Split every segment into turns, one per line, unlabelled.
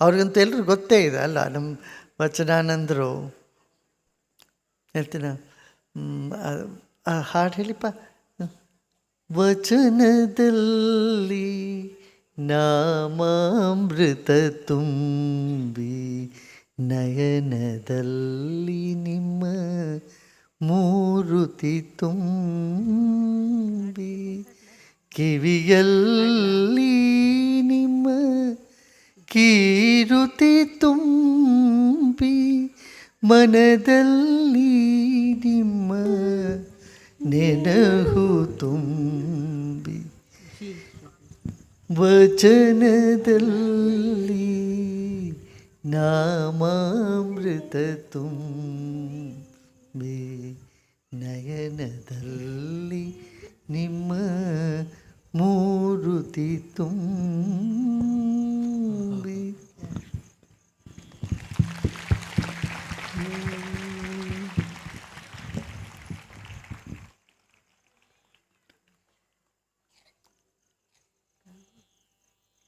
ಅವ್ರಿಗಂತೂ ಎಲ್ರಿಗೂ ಗೊತ್ತೇ ಇದೆ ಅಲ್ಲ ನಮ್ಮ ವಚನಾನಂದರು. ಹೇಳ್ತೀನ? ಹ್ಮ್, ಆ- ಆ ಹಾಡು ಹೇಳಿಪ್ಪ. ವಚನದಲ್ಲಿ ನಾಮಾಮೃತ ತುಂಬಿ ನಯನದಲ್ಲಿ ನಿಮ್ಮ ಮೂರುತಿ ತುಂಬಿ ಕಿವಿಯಲ್ಲಿ ನಿಮ್ಮ ಕೀರುತಿ ತುಂಬಿ ಮನದಲ್ಲಿ ನಿಮ್ಮ ನೆನಹು ತುಂಬಿ ವಚನದಲ್ಲಿ ನಾಮಾಮೃತ ತುಂಬಿ ನಯನದಲ್ಲಿ ನಿಮ್ಮ ಮೂರುತಿ ತುಂಬಿ.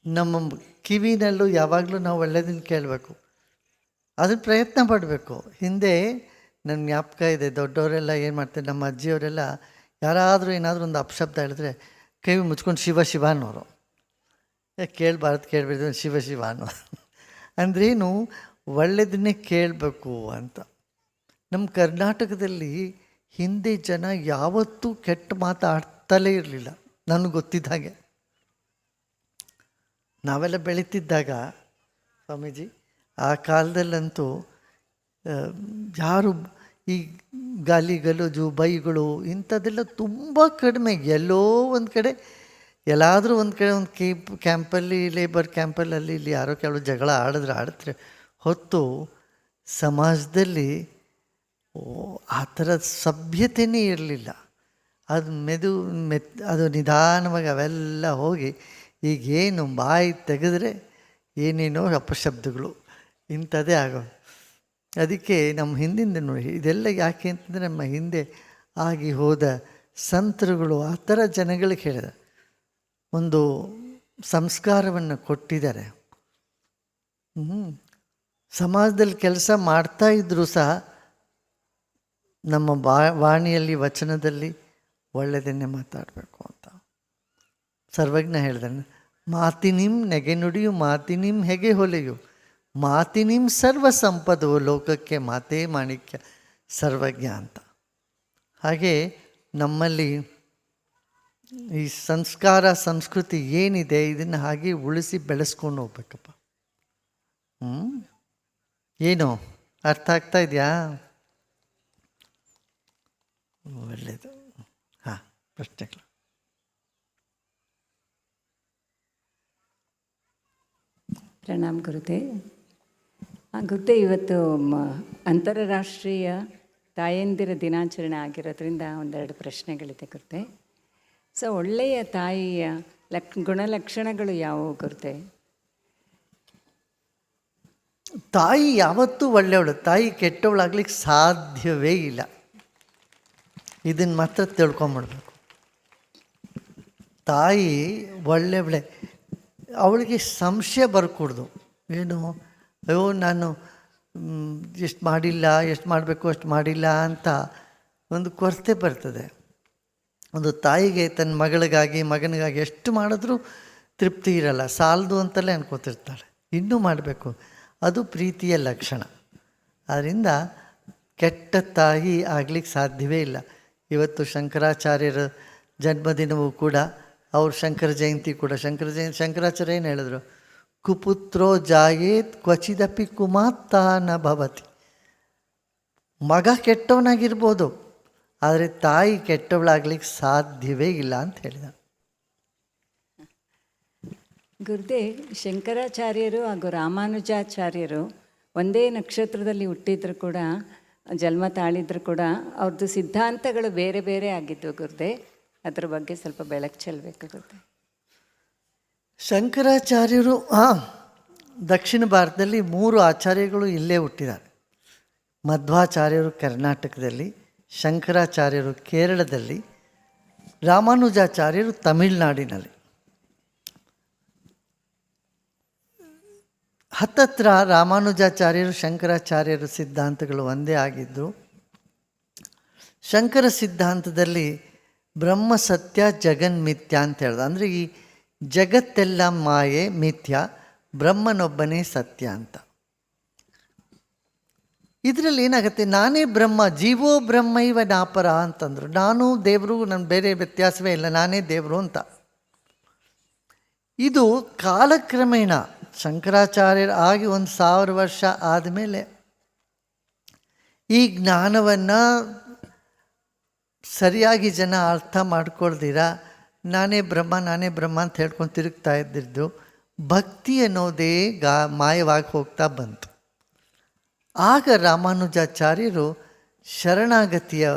ನಮ್ಮ ಕಿವಿನಲ್ಲೂ ಯಾವಾಗಲೂ ನಾವು ಒಳ್ಳೆಯದನ್ನು ಕೇಳಬೇಕು. ಅದನ್ನು ಪ್ರಯತ್ನ ಪಡಬೇಕು. ಹಿಂದೆ ನನ್ನ ಜ್ಞಾಪಕ ಇದೆ, ದೊಡ್ಡವರೆಲ್ಲ ಏನು ಮಾಡ್ತಾರೆ, ನಮ್ಮ ಅಜ್ಜಿಯವರೆಲ್ಲ ಯಾರಾದರೂ ಏನಾದರೂ ಒಂದು ಅಪಶಬ್ದ ಹೇಳಿದ್ರೆ ಕೈ ಮುಚ್ಕೊಂಡು ಶಿವ ಶಿವ ಅನ್ನೋರು. ಕೇಳಬಾರ್ದು ಕೇಳಬೇಡ್ದು, ಶಿವ ಶಿವ ಅನ್ನೋ. ಅಂದ್ರೇನು ಒಳ್ಳೆಯದನ್ನೇ ಕೇಳಬೇಕು ಅಂತ. ನಮ್ಮ ಕರ್ನಾಟಕದಲ್ಲಿ ಹಿಂದೆ ಜನ ಯಾವತ್ತೂ ಕೆಟ್ಟ ಮಾತಾಡ್ತಲೇ ಇರಲಿಲ್ಲ, ನನಗೆ ಗೊತ್ತಿದ್ದ ಹಾಗೆ. ನಾವೆಲ್ಲ ಬೆಳೀತಿದ್ದಾಗ, ಸ್ವಾಮೀಜಿ, ಆ ಕಾಲದಲ್ಲಂತೂ ಯಾರು ಈ ಗಾಲಿ ಗಲೋಜು ಬೈಗಳು ಇಂಥದ್ದೆಲ್ಲ ತುಂಬ ಕಡಿಮೆ. ಎಲ್ಲೋ ಒಂದು ಕಡೆ, ಎಲ್ಲಾದರೂ ಒಂದು ಕಡೆ ಒಂದು ಕೇಪ್ ಕ್ಯಾಂಪಲ್ಲಿ ಲೇಬರ್ ಕ್ಯಾಂಪಲ್ಲಿ ಅಲ್ಲಿ ಇಲ್ಲಿ ಯಾರೋ ಕೆಲವು ಜಗಳ ಆಡಿದ್ರೆ ಆಡಿದ್ರೆ ಹೊತ್ತು ಸಮಾಜದಲ್ಲಿ ಆ ಥರ ಸಭ್ಯತೆಯೇ ಇರಲಿಲ್ಲ. ಅದು ಮೆದು, ಮೆತ್, ಅದು ನಿಧಾನವಾಗಿ ಅವೆಲ್ಲ ಹೋಗಿ ಈಗೇನು ಬಾಯಿ ತೆಗೆದ್ರೆ ಏನೇನೋ ಅಪಶಬ್ದಗಳು ಇಂಥದ್ದೇ ಆಗೋ ಅದಕ್ಕೆ ನಮ್ಮ ಹಿಂದಿಂದ ನೋಡಿ, ಇದೆಲ್ಲ ಯಾಕೆ ಅಂತಂದರೆ ನಮ್ಮ ಹಿಂದೆ ಆಗಿ ಹೋದ ಸಂತರುಗಳು ಆ ಥರ ಜನಗಳಿಗೆ ಹೇಳಿದ. ಒಂದು ಸಂಸ್ಕಾರವನ್ನು ಕೊಟ್ಟಿದ್ದಾರೆ. ಸಮಾಜದಲ್ಲಿ ಕೆಲಸ ಮಾಡ್ತಾ ಇದ್ದರೂ ಸಹ ನಮ್ಮ ಬಾ, ವಾಣಿಯಲ್ಲಿ, ವಚನದಲ್ಲಿ ಒಳ್ಳೆಯದನ್ನೇ ಮಾತಾಡಬೇಕು ಅಂತ. ಸರ್ವಜ್ಞ ಹೇಳ್ದಾನೆ ಮಾತಿನಿಂ ನೆಗೆ ನುಡಿಯು ಮಾತಿನಿಂ ಹೆಗೆ ಹೊಲೆಯು? ಮಾತಿನಿಂ ಸರ್ವ ಸಂಪದು ಲೋಕಕ್ಕೆ ಮಾತೇ ಮಾಣಿಕ್ಯ ಸರ್ವಜ್ಞ ಅಂತ. ಹಾಗೆ ನಮ್ಮಲ್ಲಿ ಈ ಸಂಸ್ಕಾರ, ಸಂಸ್ಕೃತಿ ಏನಿದೆ ಇದನ್ನು ಹಾಗೆ ಉಳಿಸಿ ಬೆಳೆಸ್ಕೊಂಡು ಹೋಗ್ಬೇಕಪ್ಪ. ಹ್ಞೂ ಏನು? ಅರ್ಥ ಆಗ್ತಾ ಇದೆಯಾ? ಒಳ್ಳೆಯದು ಹಾಂ, ಪ್ರಶ್ನೆಗಳು.
ಪ್ರಣಾಮ್ ಗುರುತೆ. ಆ, ಗುರುತೆ ಇವತ್ತು ಅಂತಾರಾಷ್ಟ್ರೀಯ ತಾಯಂದಿರ ದಿನಾಚರಣೆ ಆಗಿರೋದ್ರಿಂದ ಒಂದೆರಡು ಪ್ರಶ್ನೆಗಳಿದೆ ಗುರುತೆ. ಸೊ ಒಳ್ಳೆಯ ತಾಯಿಯ ಲಕ್ ಗುಣಲಕ್ಷಣಗಳು ಯಾವುವು ಗುರುತೆ?
ತಾಯಿ ಯಾವತ್ತೂ ಒಳ್ಳೆಯವಳು ತಾಯಿ ಕೆಟ್ಟವಳಾಗ್ಲಿಕ್ಕೆ ಸಾಧ್ಯವೇ ಇಲ್ಲ. ಇದನ್ನು ಮಾತ್ರ ತಿಳ್ಕೊಂಬಿಡ್ಬೇಕು. ತಾಯಿ ಒಳ್ಳೆಯವಳೆ ಅವಳಿಗೆ ಸಂಶಯ ಬರ್ಕೂಡ್ದು. ಏನು? ಅಯ್ಯೋ, ನಾನು ಎಷ್ಟು ಮಾಡಿಲ್ಲ, ಎಷ್ಟು ಮಾಡಬೇಕು, ಅಷ್ಟು ಮಾಡಿಲ್ಲ ಅಂತ ಒಂದು ಕೊರತೆ ಬರ್ತದೆ. ಒಂದು ತಾಯಿಗೆ ತನ್ನ ಮಗಳಿಗಾಗಿ, ಮಗನಿಗಾಗಿ ಎಷ್ಟು ಮಾಡಿದ್ರೂ ತೃಪ್ತಿ ಇರಲ್ಲ. ಸಾಲದು ಅಂತಲೇ ಅನ್ಕೋತಿರ್ತಾಳೆ. ಇನ್ನೂ ಮಾಡಬೇಕು. ಅದು ಪ್ರೀತಿಯ ಲಕ್ಷಣ. ಆದ್ದರಿಂದ ಕೆಟ್ಟ ತಾಯಿ ಆಗಲಿಕ್ಕೆ ಸಾಧ್ಯವೇ ಇಲ್ಲ. ಇವತ್ತು ಶಂಕರಾಚಾರ್ಯರ ಜನ್ಮದಿನವೂ ಕೂಡ, ಅವ್ರ ಶಂಕರ ಜಯಂತಿ ಕೂಡ, ಶಂಕರ ಜಯಂತಿ, ಶಂಕರಾಚಾರ್ಯ ಏನು ಹೇಳಿದ್ರು? ಕುಪುತ್ರೋ ಜಾಯೇತ್ ಕ್ವಚಿದಪಿ ಕುಮಾತ್ತ ನ ಭವತಿ. ಮಗ ಕೆಟ್ಟವನಾಗಿರ್ಬೋದು, ಆದರೆ ತಾಯಿ ಕೆಟ್ಟವಳಾಗ್ಲಿಕ್ಕೆ ಸಾಧ್ಯವೇ ಇಲ್ಲ ಅಂತ ಹೇಳಿದ
ಗುರುದೇ ಶಂಕರಾಚಾರ್ಯರು ಹಾಗೂ ರಾಮಾನುಜಾಚಾರ್ಯರು ಒಂದೇ ನಕ್ಷತ್ರದಲ್ಲಿ ಹುಟ್ಟಿದ್ರು ಕೂಡ, ಜನ್ಮ ತಾಳಿದ್ರು ಕೂಡ ಅವ್ರದ್ದು ಸಿದ್ಧಾಂತಗಳು ಬೇರೆ ಬೇರೆ ಆಗಿದ್ದು ಗುರುದೇ ಅದ್ರ ಬಗ್ಗೆ ಸ್ವಲ್ಪ ಬೆಳಕು ಚೆಲ್ಲಬೇಕು ಗುರುತೆ
ಶಂಕರಾಚಾರ್ಯರು ದಕ್ಷಿಣ ಭಾರತದಲ್ಲಿ ಮೂರು ಆಚಾರ್ಯಗಳು ಇಲ್ಲೇ ಹುಟ್ಟಿದ್ದಾರೆ. ಮಧ್ವಾಚಾರ್ಯರು ಕರ್ನಾಟಕದಲ್ಲಿ, ಶಂಕರಾಚಾರ್ಯರು ಕೇರಳದಲ್ಲಿ, ರಾಮಾನುಜಾಚಾರ್ಯರು ತಮಿಳುನಾಡಿನಲ್ಲಿ. ಹತ್ತತ್ರ ರಾಮಾನುಜಾಚಾರ್ಯರು, ಶಂಕರಾಚಾರ್ಯರು ಸಿದ್ಧಾಂತಗಳು ಒಂದೇ ಆಗಿದ್ದು, ಶಂಕರ ಸಿದ್ಧಾಂತದಲ್ಲಿ ಬ್ರಹ್ಮ ಸತ್ಯ ಜಗನ್ಮಿಥ್ಯ ಅಂತ ಹೇಳ್ದ. ಅಂದರೆ ಈ ಜಗತ್ತೆಲ್ಲ ಮಾಯೆ ಮಿಥ್ಯ, ಬ್ರಹ್ಮನೊಬ್ಬನೇ ಸತ್ಯ ಅಂತ. ಇದರಲ್ಲಿ ಏನಾಗುತ್ತೆ, ನಾನೇ ಬ್ರಹ್ಮ, ಜೀವೋ ಬ್ರಹ್ಮೈವ ನಾಪರ ಅಂತಂದರು. ನಾನು ದೇವರು ನನ್ನ ಬೇರೆ ವ್ಯತ್ಯಾಸವೇ ಇಲ್ಲ, ನಾನೇ ದೇವರು ಅಂತ. ಇದು ಕಾಲಕ್ರಮೇಣ ಶಂಕರಾಚಾರ್ಯರು ಆಗಿ ಒಂದು ಸಾವಿರ ವರ್ಷ ಆದಮೇಲೆ ಈ ಜ್ಞಾನವನ್ನು ಸರಿಯಾಗಿ ಜನ ಅರ್ಥ ಮಾಡ್ಕೊಳ್ದಿರ? ನಾನೇ ಬ್ರಹ್ಮ ನಾನೇ ಬ್ರಹ್ಮ ಅಂತ ಹೇಳ್ಕೊಂಡು ತಿರುಗ್ತಾ ಇದ್ದಿದ್ದು, ಭಕ್ತಿ ಅನ್ನೋದೇ ಗಾ, ಮಾಯವಾಗಿ ಹೋಗ್ತಾ ಬಂತು. ಆಗ ರಾಮಾನುಜಾಚಾರ್ಯರು ಶರಣಾಗತಿಯ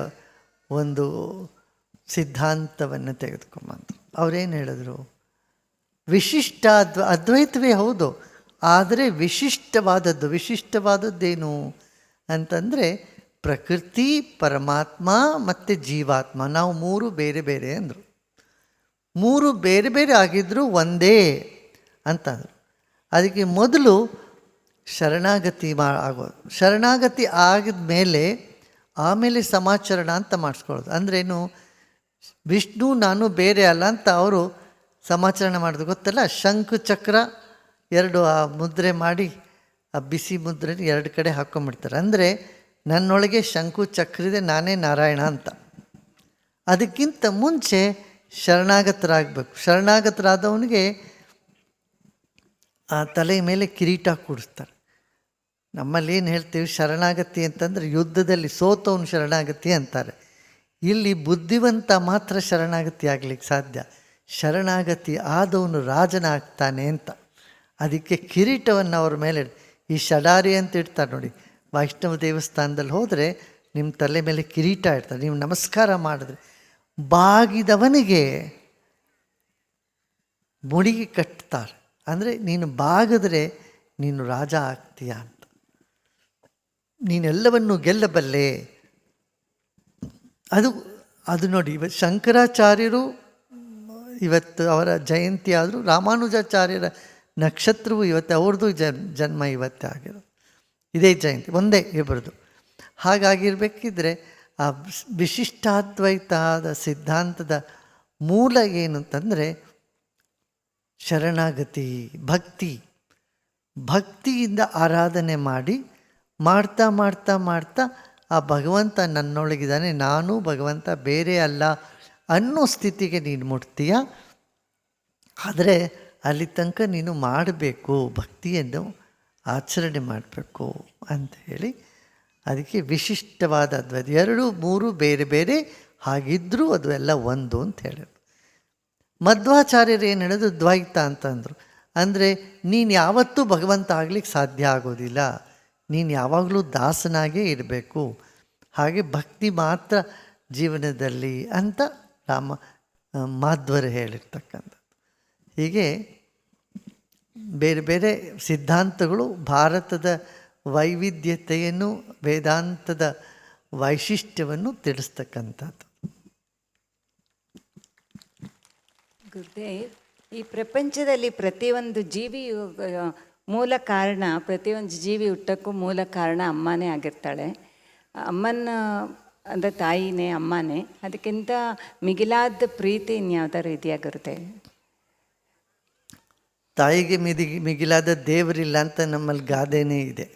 ಒಂದು ಸಿದ್ಧಾಂತವನ್ನು ತೆಗೆದುಕೊಂಬಂದರು ಅವರೇನು ಹೇಳಿದ್ರು? ವಿಶಿಷ್ಟ ಅದ್ವ ಅದ್ವೈತವೇ ಹೌದು, ಆದರೆ ವಿಶಿಷ್ಟವಾದದ್ದು, ವಿಶಿಷ್ಟವಾದದ್ದೇನು ಅಂತಂದರೆ ಪ್ರಕೃತಿ, ಪರಮಾತ್ಮ ಮತ್ತು ಜೀವಾತ್ಮ, ನಾವು ಮೂರು ಬೇರೆ ಬೇರೆ ಅಂದರು. ಮೂರು ಬೇರೆ ಬೇರೆ ಆಗಿದ್ದರೂ ಒಂದೇ ಅಂತಂದರು. ಅದಕ್ಕೆ ಮೊದಲು ಶರಣಾಗತಿ ಮಾ ಆಗೋದು ಶರಣಾಗತಿ ಆಗಿದ ಮೇಲೆ ಆಮೇಲೆ ಸಮಾಚರಣ ಅಂತ ಮಾಡಿಸ್ಕೊಳ್ಳೋದು. ಅಂದ್ರೇನು ವಿಷ್ಣು ನಾನು ಬೇರೆ ಅಲ್ಲ ಅಂತ ಅವರು ಸಮಾಚರಣೆ ಮಾಡೋದು ಗೊತ್ತಲ್ಲ? ಶಂಕು ಚಕ್ರ ಎರಡು ಆ ಮುದ್ರೆ ಮಾಡಿ, ಆ ಬಿಸಿ ಮುದ್ರೆ ಎರಡು ಕಡೆ ಹಾಕ್ಕೊಂಬಿಡ್ತಾರೆ ಅಂದರೆ ನನ್ನೊಳಗೆ ಶಂಕು ಚಕ್ರಿದೆ ನಾನೇ ನಾರಾಯಣ ಅಂತ. ಅದಕ್ಕಿಂತ ಮುಂಚೆ ಶರಣಾಗತರಾಗಬೇಕು. ಶರಣಾಗತರಾದವನಿಗೆ ಆ ತಲೆಯ ಮೇಲೆ ಕಿರೀಟ ಕೂಡಿಸ್ತಾರೆ. ನಮ್ಮಲ್ಲಿ ಏನು ಹೇಳ್ತೀವಿ? ಶರಣಾಗತಿ ಅಂತಂದರೆ ಯುದ್ಧದಲ್ಲಿ ಸೋತವನು ಶರಣಾಗತಿ ಅಂತಾರೆ. ಇಲ್ಲಿ ಬುದ್ಧಿವಂತ ಮಾತ್ರ ಶರಣಾಗತಿ ಆಗ್ಲಿಕ್ಕೆ ಸಾಧ್ಯ. ಶರಣಾಗತಿ ಆದವನು ರಾಜನಾಗ್ತಾನೆ ಅಂತ. ಅದಕ್ಕೆ ಕಿರೀಟವನ್ನು ಅವ್ರ ಮೇಲೆ ಈ ಶಡಾರಿ ಅಂತ ಇಡ್ತಾರೆ ನೋಡಿ. ವೈಷ್ಣವ ದೇವಸ್ಥಾನದಲ್ಲಿ ಹೋದರೆ ನಿಮ್ಮ ತಲೆ ಮೇಲೆ ಕಿರೀಟ ಇಡ್ತಾರೆ. ನೀವು ನಮಸ್ಕಾರ ಮಾಡಿದ್ರೆ ಬಾಗಿದವನಿಗೆ ಮುಡಿಗೆ ಕಟ್ತಾರೆ. ಅಂದರೆ ನೀನು ಬಾಗಿದ್ರೆ ನೀನು ರಾಜ ಆಗ್ತೀಯ ಅಂತ. ನೀನೆಲ್ಲವನ್ನು ಗೆಲ್ಲಬಲ್ಲೆ. ಅದು ಅದು ನೋಡಿ ಇವತ್ತು ಶಂಕರಾಚಾರ್ಯರು, ಇವತ್ತು ಅವರ ಜಯಂತಿ ಆದರೂ ರಾಮಾನುಜಾಚಾರ್ಯರ ನಕ್ಷತ್ರವು ಇವತ್ತು ಅವ್ರದ್ದು ಜನ್, ಜನ್ಮ ಇವತ್ತೇ ಆಗಿರೋದು. ಇದೇ ಜಯಂತಿ, ಒಂದೇ ಇಬ್ಬರದು ಹಾಗಾಗಿರ್ಬೇಕಿದ್ರೆ ಆ ವಿಶಿಷ್ಟಾದ್ವೈತಾದ ಸಿದ್ಧಾಂತದ ಮೂಲ ಏನು ಅಂತಂದರೆ ಶರಣಾಗತಿ, ಭಕ್ತಿ. ಭಕ್ತಿಯಿಂದ ಆರಾಧನೆ ಮಾಡಿ ಮಾಡ್ತಾ ಮಾಡ್ತಾ ಮಾಡ್ತಾ ಆ ಭಗವಂತ ನನ್ನೊಳಗಿದ್ದಾನೆ, ನಾನು ಭಗವಂತ ಬೇರೆ ಅಲ್ಲ ಅನ್ನೋ ಸ್ಥಿತಿಗೆ ನೀನು ಮುಟ್ತೀಯ? ಆದರೆ ಅಲ್ಲಿ ತನಕ ನೀನು ಮಾಡಬೇಕು, ಭಕ್ತಿಯನ್ನು ಆಚರಣೆ ಮಾಡಬೇಕು ಅಂತ ಹೇಳಿ ಅದಕ್ಕೆ ವಿಶಿಷ್ಟವಾದ ಅದ್ವೈತ. ಎರಡು, ಮೂರು ಬೇರೆ ಬೇರೆ ಹಾಗಿದ್ದರೂ ಅದು ಎಲ್ಲ ಒಂದು ಅಂತ ಹೇಳಿದ್ರು. ಮಧ್ವಾಚಾರ್ಯರು ಏನು ಹೇಳೋದು ದ್ವೈತ ಅಂತಂದರು ಅಂದರೆ. ನೀನು ಯಾವತ್ತೂ ಭಗವಂತ ಆಗ್ಲಿಕ್ಕೆ ಸಾಧ್ಯ ಆಗೋದಿಲ್ಲ. ನೀನು ಯಾವಾಗಲೂ ದಾಸನಾಗೇ ಇರಬೇಕು. ಹಾಗೆ ಭಕ್ತಿ ಮಾತ್ರ ಜೀವನದಲ್ಲಿ ಅಂತ ರಾಮ ಮಾಧ್ವರು ಹೇಳಿರ್ತಕ್ಕಂಥದ್ದು. ಹೀಗೆ ಬೇರೆ ಬೇರೆ ಸಿದ್ಧಾಂತಗಳು ಭಾರತದ ವೈವಿಧ್ಯತೆಯನ್ನು ವೇದಾಂತದ ವೈಶಿಷ್ಟ್ಯವನ್ನು ತಿಳಿಸ್ತಕ್ಕಂಥದ್ದು.
ಗುರುದೇವ್ ಈ ಪ್ರಪಂಚದಲ್ಲಿ ಪ್ರತಿಯೊಂದು ಜೀವಿಯು ಮೂಲ ಕಾರಣ ಪ್ರತಿಯೊಂದು ಜೀವಿ ಹುಟ್ಟಕ್ಕೂ ಮೂಲ ಕಾರಣ ಅಮ್ಮನೇ ಆಗಿರ್ತಾಳೆ. ಅಮ್ಮನ ಅಂದರೆ ತಾಯಿನೇ ಅಮ್ಮನೇ ಅದಕ್ಕಿಂತ ಮಿಗಿಲಾದ ಪ್ರೀತಿ ಇನ್ಯಾವ್ದಾದ್ರು ಇದೆಯಾ ಗುರುದೇವ್
ತಾಯಿಗೆ ಮಿದಿ ಮಿಗಿಲಾದ ದೇವರಿಲ್ಲ ಅಂತ ನಮ್ಮಲ್ಲಿ ಗಾದೆನೇ ಇದೆ.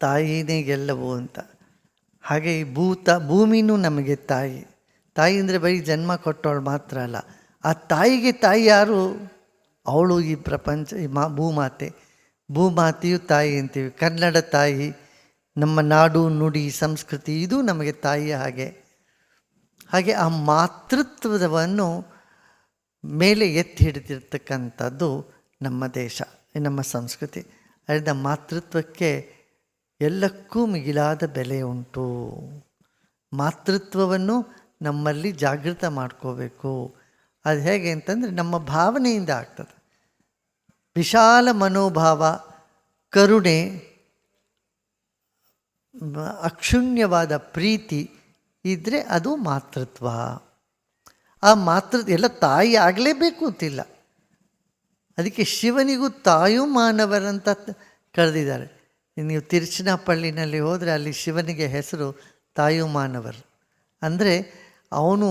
ತಾಯಿನೇ ಗೆಲ್ಲವು ಅಂತ. ಹಾಗೆ ಈ ಭೂತ, ಭೂಮಿನೂ ನಮಗೆ ತಾಯಿ. ತಾಯಿ ಅಂದರೆ ಬರೀ ಜನ್ಮ ಕೊಟ್ಟವಳು ಮಾತ್ರ ಅಲ್ಲ. ಆ ತಾಯಿಗೆ ತಾಯಿ ಯಾರು? ಅವಳು ಈ ಪ್ರಪಂಚ, ಈ ಮಾ, ಭೂಮಾತೆ. ಭೂಮಾತೆಯು ತಾಯಿ ಅಂತೀವಿ. ಕನ್ನಡ ತಾಯಿ, ನಮ್ಮ ನಾಡು, ನುಡಿ, ಸಂಸ್ಕೃತಿ, ಇದು ನಮಗೆ ತಾಯಿಯ ಹಾಗೆ. ಹಾಗೆ ಆ ಮಾತೃತ್ವವನ್ನು ಮೇಲೆ ಎತ್ತಿ ಹಿಡಿದಿರ್ತಕ್ಕಂಥದ್ದು ನಮ್ಮ ದೇಶ, ನಮ್ಮ ಸಂಸ್ಕೃತಿ. ಅದರಿಂದ ಮಾತೃತ್ವಕ್ಕೆ ಎಲ್ಲಕ್ಕೂ ಮಿಗಿಲಾದ ಬೆಲೆ ಉಂಟು. ಮಾತೃತ್ವವನ್ನು ನಮ್ಮಲ್ಲಿ ಜಾಗೃತ ಮಾಡ್ಕೋಬೇಕು. ಅದು ಹೇಗೆ ಅಂತಂದರೆ ನಮ್ಮ ಭಾವನೆಯಿಂದ ಆಗ್ತದೆ. ವಿಶಾಲ ಮನೋಭಾವ, ಕರುಣೆ, ಅಕ್ಷುಣ್ಯವಾದ ಪ್ರೀತಿ ಇದ್ದರೆ ಅದು ಮಾತೃತ್ವ. ಆ ಮಾತೃ, ಎಲ್ಲ ತಾಯಿ ಆಗಲೇಬೇಕು ಅಂತಿಲ್ಲ. ಅದಕ್ಕೆ ಶಿವನಿಗೂ ತಾಯೂ ಮಾನವರಂತ ಕರೆದಿದ್ದಾರೆ. ನೀವು ತಿರುಚಿನಪಳ್ಳಿನಲ್ಲಿ ಹೋದರೆ ಅಲ್ಲಿ ಶಿವನಿಗೆ ಹೆಸರು ತಾಯುಮಾನವರ್. ಅಂದರೆ ಅವನು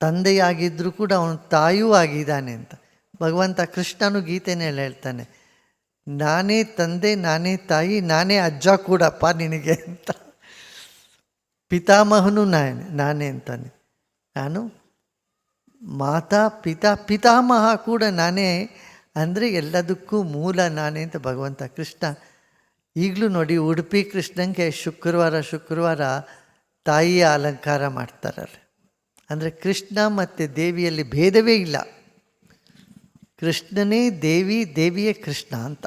ತಂದೆಯಾಗಿದ್ದರೂ ಕೂಡ ಅವನು ತಾಯೂ ಆಗಿದ್ದಾನೆ ಅಂತ. ಭಗವಂತ ಕೃಷ್ಣನು ಗೀತೆನಲ್ಲಿ ಹೇಳ್ತಾನೆ, ನಾನೇ ತಂದೆ, ನಾನೇ ತಾಯಿ, ನಾನೇ ಅಜ್ಜ ಕೂಡಪ್ಪ ನಿನಗೆ ಅಂತ. ಪಿತಾಮಹನು ನಾನೇ ನಾನೇ ಅಂತಾನೆ. ನಾನು ಮಾತಾ, ಪಿತಾ, ಪಿತಾಮಹ ಕೂಡ ನಾನೇ ಅಂದರೆ ಎಲ್ಲದಕ್ಕೂ ಮೂಲ ನಾನೇ ಅಂತ ಭಗವಂತ. ಕೃಷ್ಣ ಈಗಲೂ ನೋಡಿ ಉಡುಪಿ ಕೃಷ್ಣಂಗೆ ಶುಕ್ರವಾರ ಶುಕ್ರವಾರ ತಾಯಿಯ ಅಲಂಕಾರ ಮಾಡ್ತಾರಲ್ಲ ಅಂದರೆ ಕೃಷ್ಣ ಮತ್ತು ದೇವಿಯಲ್ಲಿ ಭೇದವೇ ಇಲ್ಲ. ಕೃಷ್ಣನೇ ದೇವಿ, ದೇವಿಯೇ ಕೃಷ್ಣ ಅಂತ.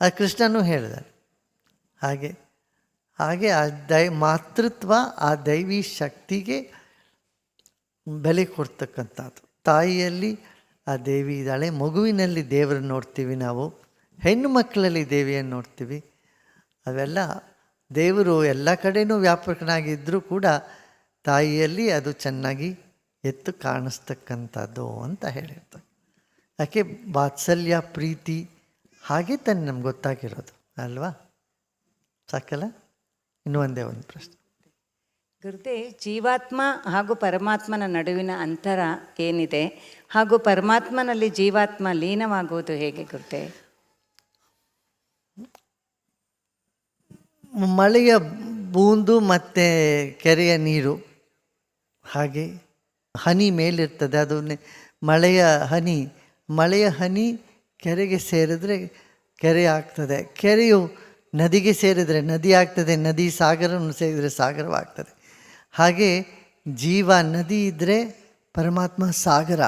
ಆ ಕೃಷ್ಣನೂ ಹೇಳಿದ ಹಾಗೆ ಹಾಗೆ ಆ ದೈ ಮಾತೃತ್ವ, ಆ ದೈವಿ ಶಕ್ತಿಗೆ ಬೆಲೆ ಕೊಡ್ತಕ್ಕಂಥದ್ದು. ತಾಯಿಯಲ್ಲಿ ಆ ದೇವಿ ಇದ್ದಾಳೆ. ಮಗುವಿನಲ್ಲಿ ದೇವರನ್ನು ನೋಡ್ತೀವಿ ನಾವು. ಹೆಣ್ಣು ಮಕ್ಕಳಲ್ಲಿ ದೇವಿಯನ್ನು ನೋಡ್ತೀವಿ. ಅವೆಲ್ಲ ದೇವರು ಎಲ್ಲ ಕಡೆನೂ ವ್ಯಾಪಕನಾಗಿದ್ದರೂ ಕೂಡ ತಾಯಿಯಲ್ಲಿ ಅದು ಚೆನ್ನಾಗಿ ಎತ್ತು ಕಾಣಿಸ್ತಕ್ಕಂಥದ್ದು ಅಂತ ಹೇಳಿರ್ತಾರೆ ಯಾಕೆ? ವಾತ್ಸಲ್ಯ, ಪ್ರೀತಿ ಹಾಗೆ ತಾನೆ ನಮ್ಗೆ ಗೊತ್ತಾಗಿರೋದು. ಅಲ್ವಾ? ಸಾಕಲ್ಲ? ಇನ್ನೂ ಒಂದೇ ಒಂದು ಪ್ರಶ್ನೆ.
ಗುರುದೇ ಜೀವಾತ್ಮ ಹಾಗೂ ಪರಮಾತ್ಮನ ನಡುವಿನ ಅಂತರ ಏನಿದೆ? ಹಾಗೂ ಪರಮಾತ್ಮನಲ್ಲಿ ಜೀವಾತ್ಮ ಲೀನವಾಗುವುದು ಹೇಗೆ ಗುರುದೇ
ಮಳೆಯ ಬೂಂದು ಮತ್ತು ಕೆರೆಯ ನೀರು, ಹಾಗೆ ಹನಿ ಮೇಲಿರ್ತದೆ. ಅದು ಮಳೆಯ ಹನಿ ಮಳೆಯ ಹನಿ ಕೆರೆಗೆ ಸೇರಿದ್ರೆ ಕೆರೆ ಆಗ್ತದೆ. ಕೆರೆಯು ನದಿಗೆ ಸೇರಿದರೆ ನದಿ ಆಗ್ತದೆ, ನದಿ ಸಾಗರವನ್ನು ಸೇರಿದರೆ ಸಾಗರವಾಗ್ತದೆ. ಹಾಗೆ ಜೀವ ನದಿ ಇದ್ದರೆ ಪರಮಾತ್ಮ ಸಾಗರ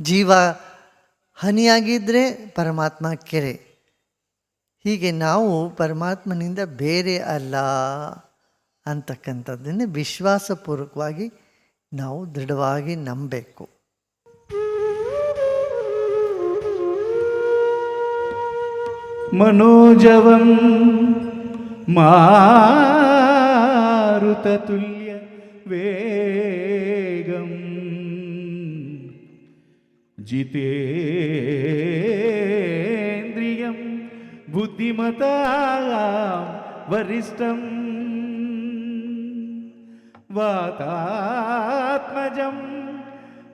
ಜೀವ ಹನಿಯಾಗಿದ್ದರೆ ಪರಮಾತ್ಮ ಕೆರೆ ಹೀಗೆ ನಾವು ಪರಮಾತ್ಮನಿಂದ ಬೇರೆ ಅಲ್ಲ ಅಂತಕ್ಕಂಥದ್ದನ್ನೇ ವಿಶ್ವಾಸಪೂರ್ವಕವಾಗಿ ನಾವು ದೃಢವಾಗಿ ನಂಬಬೇಕು
मनोजवं मारुततुल्य വേഗം. ജിതേന്ദ്രിയം ബുദ്ധിമത വരിഷ്ഠം. വാതാത്മജം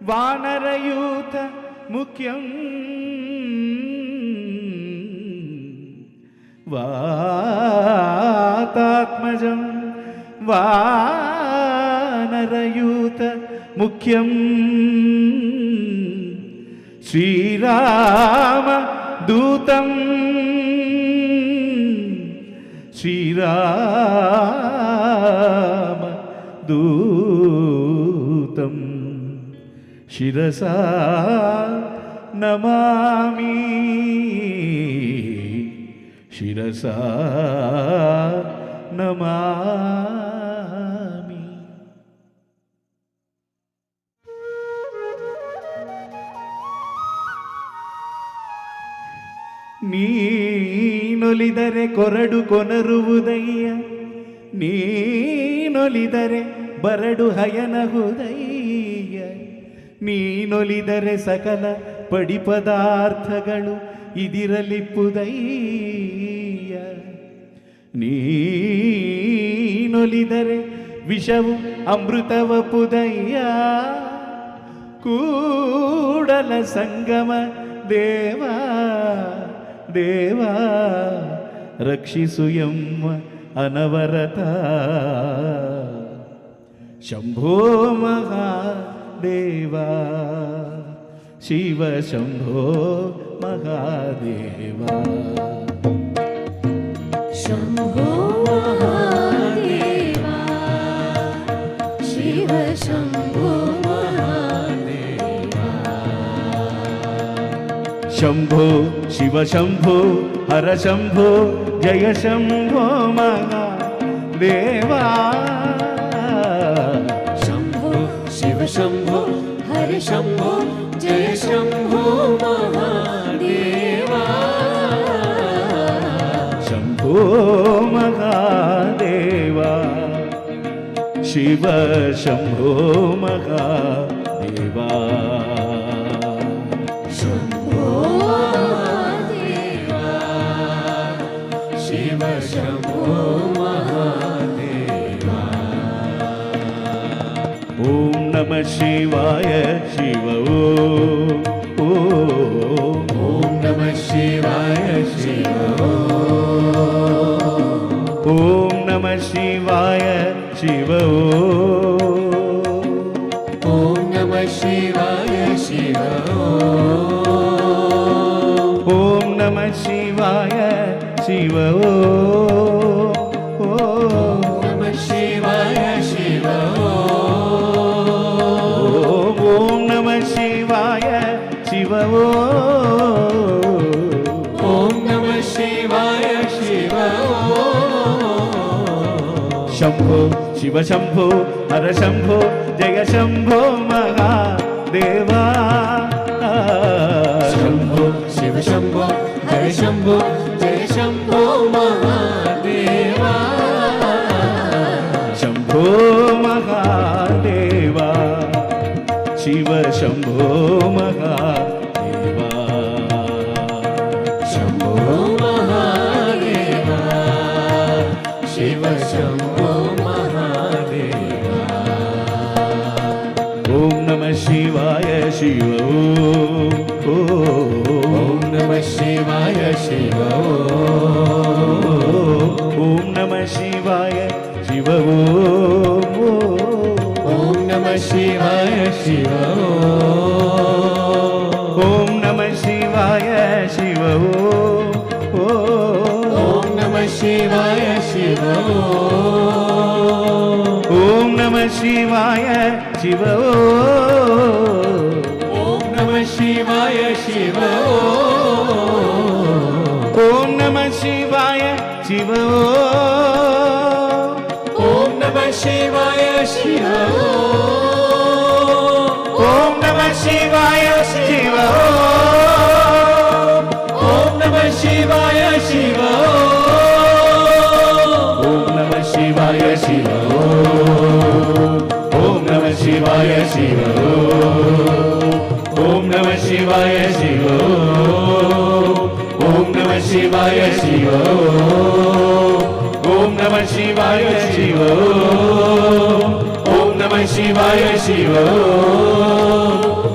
വാനരയൂത മുഖ്യം. വാതാത്മജം വാ ഭാരയൂത മുഖ്യം. ശ്രീരാമ ദൂതം. ശ്രീരാമ ദൂതം. ശിരസ നമാമി. ശിരസ നമാ ಕೊರಡು ಕೊನರುವುದಯ್ಯ. ನೀನೊಲಿದರೆ ಬರಡು ಹಯನಹುದಯ್ಯ ನೀನೊಲಿದರೆ ಸಕಲ ಪಡಿ ಪದಾರ್ಥಗಳು ಇದಿರಲಿಪ್ಪುದಯ್ಯ ನೀನೊಲಿದರೆ ವಿಷವು ಅಮೃತವ ಪುದಯ್ಯ ಕೂಡಲ ಸಂಗಮ ದೇವಾ, ದೇವ. रक्षिसुयम् अनवरता।
शंभो महादेवा शिव शंभो महादेवा।
शंभो महादेवा शिव शंभो
शंभो शिव शंभो हर शंभो జయ శంభో
మగ దేవా. శంభో శివ శంభో
హరి శంభో
జయ శంభో మహాదేవా. శంభో మహాదేవా శివ
శంభో మగా शिवाय शिव
ॐ ॐ
ॐ नमः शिवाय शिव
ॐ नमः शिवाय शिव ॐ नमः शिवाय शिव
ॐ नमः शिवाय शिव
శివ శంభో హర శంభో జయ
శంభో మహాదేవా. శంభో శివ శంభో హర శంభో జయ
శంభో మహాదేవా. శంభో మహాదేవా. శివ
శంభో మహా शिव
ॐ ॐ
नमः शिवाय शिव
ॐ नमः शिवाय शिव
ॐ नमः शिवाय शिव
ॐ नमः शिवाय शिव
ॐ नमः शिवाय शिव
ॐ नमः शिवाय शिव
ॐ नमः शिवाय शिव
ॐ नमः शिवाय शिव
ॐ नमः शिवाय शिव
ॐ नमः शिवाय शिव शिवाय शिव ॐ नमः शिवाय शिव ॐ नमः शिवाय शिव ॐ नमः शिवाय शिव